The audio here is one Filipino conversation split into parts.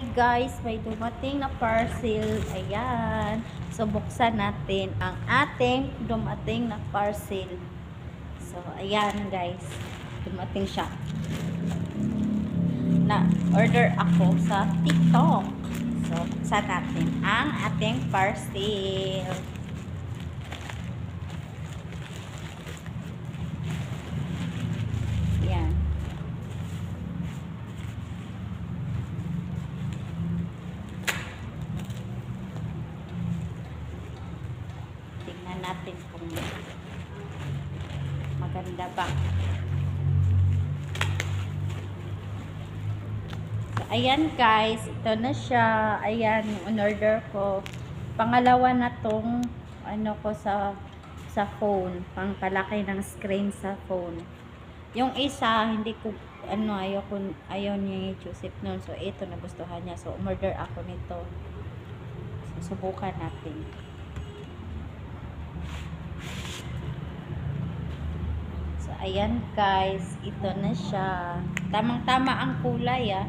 Hey guys, may dumating na parcel. Ayan. So, buksan natin ang ating dumating na parcel. So, ayan guys. Dumating siya. Na order ako sa TikTok. So, buksan natin ang ating parcel. Ayan. Tingnan natin kung maganda ba. So, ayan guys, ito na siya. Ayan, yung order ko. Pangalawa na tong ano ko sa sa phone, pangpalaki ng screen sa phone. Yung isa, hindi ko ano, ayaw, ko, ayaw niya yung Joseph noon. So, ito nagustuhan niya. So, umorder ako nito. So, subukan natin. Ayan guys. Ito na siya. Tamang-tama ang kulay ah.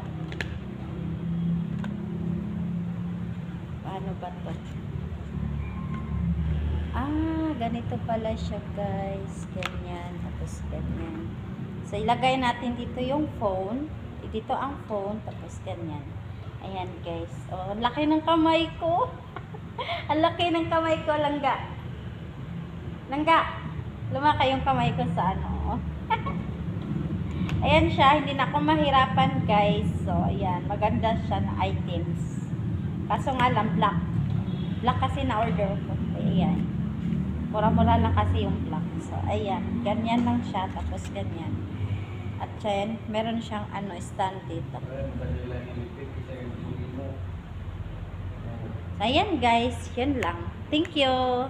Paano ba to? Ah, ganito pala siya guys. Ganyan. Tapos ganyan. So, ilagay natin dito yung phone. Dito ang phone. Tapos ganyan. Ayan guys. Oh, ang laki ng kamay ko. ang laki ng kamay ko, langga. Langga. Lumaki yung kamay ko sa ano. ayan siya. Hindi na ako mahirapan guys. So, ayan. Maganda siya na items. Kaso nga lang, black. Black kasi na order ko. Ayan. Mura-mura lang kasi yung black. So, ayan. Ganyan lang siya. Tapos ganyan. At yan, meron siyang ano, stand dito. So, ayan guys. Yun lang. Thank you.